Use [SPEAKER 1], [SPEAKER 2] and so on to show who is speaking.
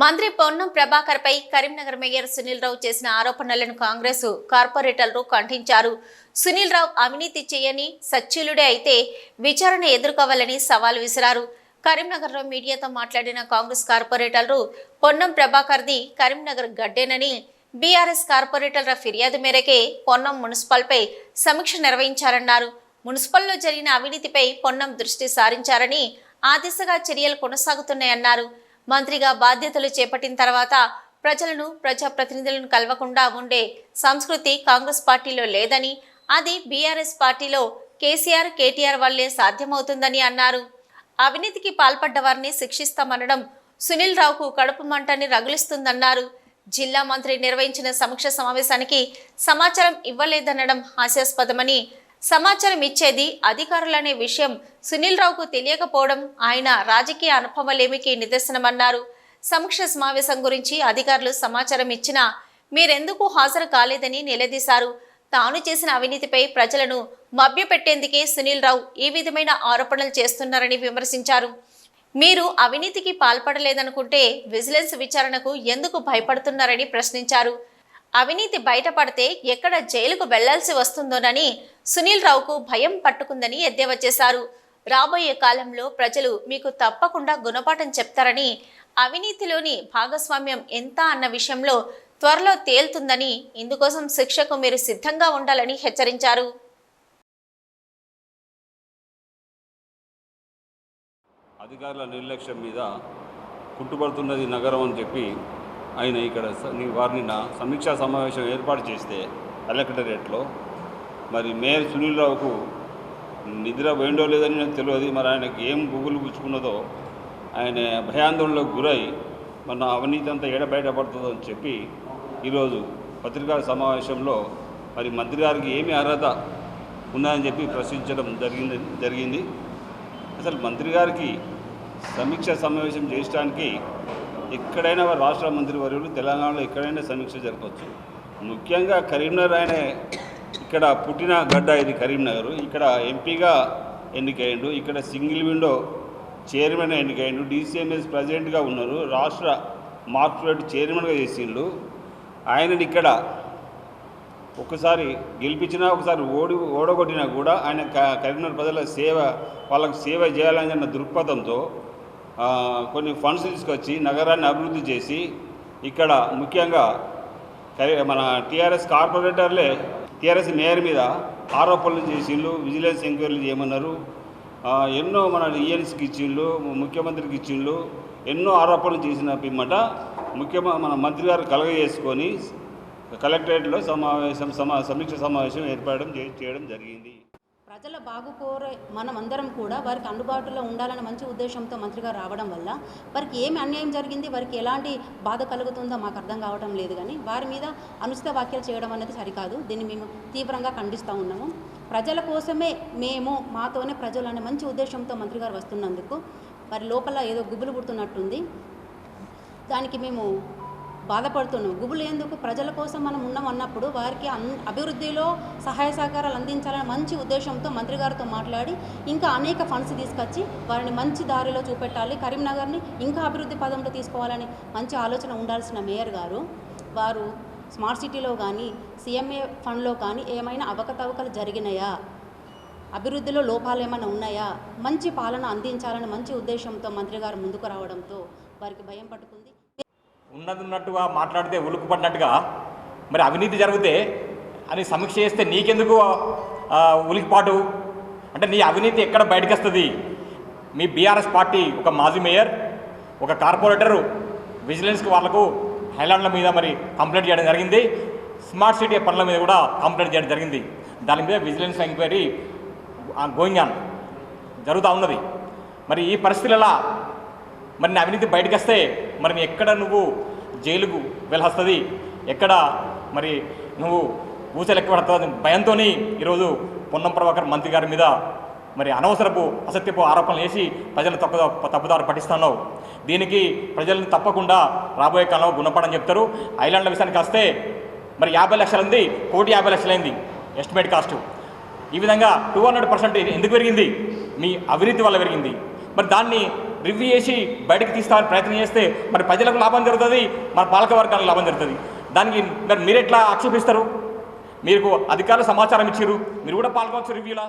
[SPEAKER 1] మంత్రి పొన్నం ప్రభాకర్ పై కరీంనగర్ మేయర్ సునీల్ రావు చేసిన ఆరోపణలను కాంగ్రెస్ కార్పొరేటర్లు ఖండించారు. సునీల్ రావు అవినీతి చేయని సచ్యులుడే అయితే విచారణ ఎదుర్కోవాలని సవాల్ విసిరారు. కరీంనగర్లో మీడియాతో మాట్లాడిన కాంగ్రెస్ కార్పొరేటర్లు పొన్నం ప్రభాకర్ది కరీంనగర్ గడ్డేనని బీఆర్ఎస్ కార్పొరేటర్ల ఫిర్యాదు మేరకే పొన్నం మున్సిపల్పై సమీక్ష నిర్వహించారన్నారు. మున్సిపల్లో జరిగిన అవినీతిపై పొన్నం దృష్టి సారించారని ఆ దిశగా చర్యలు కొనసాగుతున్నాయన్నారు. మంత్రిగా బాధ్యతలు చేపట్టిన తర్వాత ప్రజలను ప్రజాప్రతినిధులను కలవకుండా ఉండే సంస్కృతి కాంగ్రెస్ పార్టీలో లేదని అది బీఆర్ఎస్ పార్టీలో కేసీఆర్ కేటీఆర్ వల్లే సాధ్యమవుతుందని అన్నారు. అవినీతికి పాల్పడ్డ వారిని శిక్షిస్తామనడం సునీల్ రావుకు కడుపు మంటని రగులుస్తుందన్నారు. జిల్లా మంత్రి నిర్వహించిన సమీక్ష సమావేశానికి సమాచారం ఇవ్వలేదనడం హాస్యాస్పదమని సమాచారం ఇచ్చేది అధికారులనే విషయం సునీల్ రావుకు తెలియకపోవడం ఆయన రాజకీయ అనుభవలేమికి నిదర్శనమన్నారు. సమీక్ష సమావేశం గురించి అధికారులు సమాచారం ఇచ్చినా మీరెందుకు హాజరు కాలేదని నిలదీశారు. తాను చేసిన అవినీతిపై ప్రజలను మభ్యపెట్టేందుకే సునీల్ రావు ఈ విధమైన ఆరోపణలు చేస్తున్నారని విమర్శించారు. మీరు అవినీతికి పాల్పడలేదనుకుంటే విజిలెన్స్ విచారణకు ఎందుకు భయపడుతున్నారని ప్రశ్నించారు. అవినీతి బయటపడితే ఎక్కడ జైలుకు వెళ్ళాల్సి వస్తుందోనని సునీల్ రావుకు భయం పట్టుకుందని ఎద్దేవా చేశారు. రాబోయే కాలంలో ప్రజలు మీకు తప్పకుండా గుణపాఠం చెప్తారని అవినీతిలోని భాగస్వామ్యం ఎంత అన్న విషయంలో త్వరలో తేలుతుందని ఇందుకోసం శిక్షకు మీరు సిద్ధంగా ఉండాలని హెచ్చరించారు.
[SPEAKER 2] అధికారుల నిర్లక్ష్యం మీద కుట్టుబడుతున్నది నగరం అని చెప్పి ఆయన ఇక్కడ వారిని నా సమీక్షా సమావేశం ఏర్పాటు చేస్తే కలెక్టరేట్లో మరి మేయర్ సునీల్ రావుకు నిద్ర పోయిండో లేదని నాకు తెలియదు. మరి ఆయనకి ఏం గుగులు పుచ్చుకున్నదో ఆయన భయాందోళనకు గురై మన అవినీతి అంతా ఎడ బయటపడుతుందో అని చెప్పి ఈరోజు పత్రికా సమావేశంలో మరి మంత్రి గారికి ఏమి అర్హత ఉందని చెప్పి ప్రశ్నించడం జరిగింది జరిగింది. అసలు మంత్రి గారికి సమీక్ష సమావేశం చేయడానికి ఎక్కడైనా వారు రాష్ట్ర మంత్రి వర్యులు తెలంగాణలో ఎక్కడైనా సమీక్ష జరపచ్చు ముఖ్యంగా కరీంనగర్ ఆయన ఇక్కడ పుట్టిన గడ్డ ఇది కరీంనగర్. ఇక్కడ ఎంపీగా ఎన్నికయ్యిండు ఇక్కడ సింగిల్ విండో చైర్మన్ ఎన్నికయ్యిండు డీసీఎంఎస్ ప్రెసిడెంట్గా ఉన్నారు. రాష్ట్ర మార్కెట్ చైర్మన్గా చేసిండు. ఆయనని ఇక్కడ ఒకసారి గెలిపించినా ఒకసారి ఓడి ఓడగొట్టినా కూడా ఆయన క- కరీంనగర్ ప్రజల సేవ వాళ్ళకి సేవ చేయాలన్న దృక్పథంతో కొన్ని ఫండ్స్ తీసుకొచ్చి నగరాన్ని అభివృద్ధి చేసి ఇక్కడ ముఖ్యంగా మన టీఆర్ఎస్ కార్పొరేటర్లే టీఆర్ఎస్ మేయర్ మీద ఆరోపణలు చేసిండ్రు విజిలెన్స్ ఎంక్వైరీలు చేయమన్నారు. ఎన్నో మన ఈఎన్స్కి ఇచ్చిండ్రు ముఖ్యమంత్రికి ఇచ్చిండ్రు ఎన్నో ఆరోపణలు చేసిన పిమ్మట ముఖ్యమ మన మంత్రి గారు కలగజేసుకొని కలెక్టరేట్లో సమావేశం సమా సమీక్ష సమావేశం ఏర్పడడం చేయడం జరిగింది.
[SPEAKER 3] ప్రజల బాగుకోరే మనమందరం మనం అందరం కూడా వారికి అందుబాటులో ఉండాలన్న మంచి ఉద్దేశంతో మంత్రిగా రావడం వల్ల వారికి ఏమి అన్యాయం జరిగింది వారికి ఎలాంటి బాధ కలుగుతుందో మాకు అర్థం కావడం లేదు కానీ వారి మీద అనుచిత వ్యాఖ్యలు చేయడం అనేది సరికాదు. దీన్ని మేము తీవ్రంగా ఖండిస్తూ ఉన్నాము. ప్రజల కోసమే మేము మాతోనే ప్రజలు అనే మంచి ఉద్దేశంతో మంత్రి గారు వస్తున్నందుకు వారి లోపల ఏదో గుబులు పుడుతున్నట్టుంది. దానికి మేము బాధపడుతున్నాం. గుబులు ఎందుకు? ప్రజల కోసం మనం ఉన్నాం అన్నప్పుడు వారికి అన్ అభివృద్ధిలో సహాయ సహకారాలు అందించాలని మంచి ఉద్దేశంతో మంత్రి గారితో మాట్లాడి ఇంకా అనేక ఫండ్స్ తీసుకొచ్చి వారిని మంచి దారిలో చూపెట్టాలి. కరీంనగర్ని ఇంకా అభివృద్ధి పదంలో తీసుకోవాలని మంచి ఆలోచన ఉండాల్సిన మేయర్ గారు వారు స్మార్ట్ సిటీలో కానీ సీఎంఏ ఫండ్లో కానీ ఏమైనా అవకతవకలు జరిగినాయా? అభివృద్ధిలో లోపాలు ఏమైనా ఉన్నాయా? మంచి పాలన అందించాలని మంచి ఉద్దేశంతో మంత్రి గారు ముందుకు రావడంతో వారికి భయం పట్టుకుంది.
[SPEAKER 4] ఉన్నది ఉన్నట్టుగా మాట్లాడితే ఉలుకుపడినట్టుగా మరి అవినీతి జరిగితే అని సమీక్ష చేస్తే నీకెందుకు ఉలికిపాటు? అంటే నీ అవినీతి ఎక్కడ బయటకు వస్తుంది మీ బీఆర్ఎస్ పార్టీ ఒక మాజీ మేయర్ ఒక కార్పొరేటరు విజిలెన్స్కి వాళ్ళకు హైలాండ్ల మీద మరి కంప్లైంట్ చేయడం జరిగింది. స్మార్ట్ సిటీ పనుల మీద కూడా కంప్లైంట్ చేయడం జరిగింది. దాని మీద విజిలెన్స్ ఎంక్వైరీ గోయింగ్ ఆన్ జరుగుతూ ఉన్నది. మరి ఈ పరిస్థితులలో మరి నీ అవినీతి బయటకు వస్తే మరి నీ ఎక్కడ నువ్వు జైలుకు వెళ్ళొస్తుంది? ఎక్కడ మరి నువ్వు ఊసలెక్క పడుతుంది భయంతో ఈరోజు పొన్నం ప్రభాకర్ మంత్రి గారి మీద మరి అనవసరపు అసత్యపు ఆరోపణలు వేసి ప్రజలు తప్పు తప్పుదారు పట్టిస్తున్నావు. దీనికి ప్రజలను తప్పకుండా రాబోయే కాలంలో గుణపడని చెప్తారు. ఐలాండ్ల విషయానికి వస్తే మరి యాభై లక్షలు ఉంది కోటి యాభై లక్షలైంది ఎస్టిమేట్ కాస్ట్. ఈ విధంగా టూ హండ్రెడ్ పర్సెంట్ ఎందుకు పెరిగింది? మీ అవినీతి వల్ల పెరిగింది. మరి దాన్ని రివ్యూ చేసి బయటకు తీస్తామని ప్రయత్నం చేస్తే మరి ప్రజలకు లాభం జరుగుతుంది మన పాలక వర్గాలకు లాభం జరుగుతుంది. దానికి మరి మీరు ఎట్లా ఆక్షేపిస్తారు? మీకు అధికారులు సమాచారం ఇచ్చారు మీరు కూడా పాల్గొనవచ్చు రివ్యూలా.